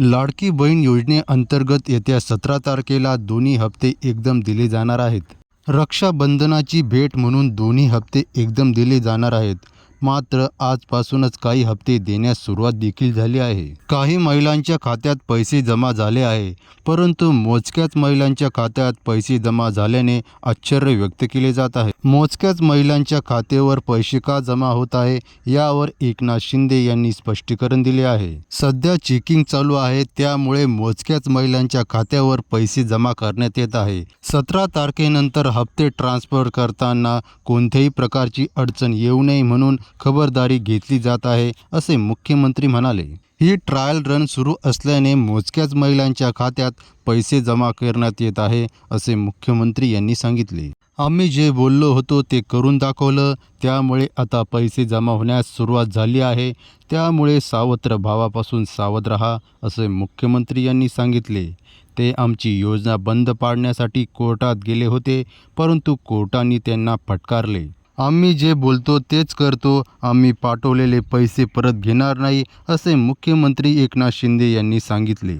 लाडकी बहीण योजनेअंतर्गत येत्या सतरा तारखेला दोन्ही हप्ते एकदम दिले जाणार आहेत. रक्षाबंधनाची भेट म्हणून दोन्ही हप्ते एकदम दिले जाणार आहेत. मात्र आजपासूनच काही हप्ते देण्यास सुरुवात देखील झाली आहे. काही महिलांच्या खात्यात पैसे जमा झाले आहे परंतु मोजक्याच महिलांच्या खात्यात पैसे जमा झाल्याने आश्चर्य व्यक्त केले जात आहे. मोजक्याच महिलांच्या खात्यावर पैसे का जमा होत आहे यावर एकनाथ शिंदे यांनी स्पष्टीकरण दिले आहे. सध्या चेकिंग चालू आहे त्यामुळे मोजक्याच महिलांच्या खात्यावर पैसे जमा करण्यात येत आहे. सतरा तारखेनंतर हप्ते ट्रान्सफर करताना कोणत्याही प्रकारची अडचण येऊ नये म्हणून खबरदारी घेतली जात आहे असे मुख्यमंत्री म्हणाले. ही ट्रायल रन सुरू असल्याने मोजक्याच महिलांच्या खात्यात पैसे जमा करण्यात येत आहे असे मुख्यमंत्री यांनी सांगितले. आम्ही जे बोललो होतो ते करून दाखवलं त्यामुळे आता पैसे जमा होण्यास सुरुवात झाली आहे त्यामुळे सावत्र भावापासून सावध रहा असे मुख्यमंत्री यांनी सांगितले. ते आमची योजना बंद पाडण्यासाठी कोर्टात गेले होते परंतु कोर्टाने त्यांना फटकारले. आम्ही जे बोलतो तेच करतो. आम्ही पाठवलेले पैसे परत घेणार नाही असे मुख्यमंत्री एकनाथ शिंदे यांनी सांगितले.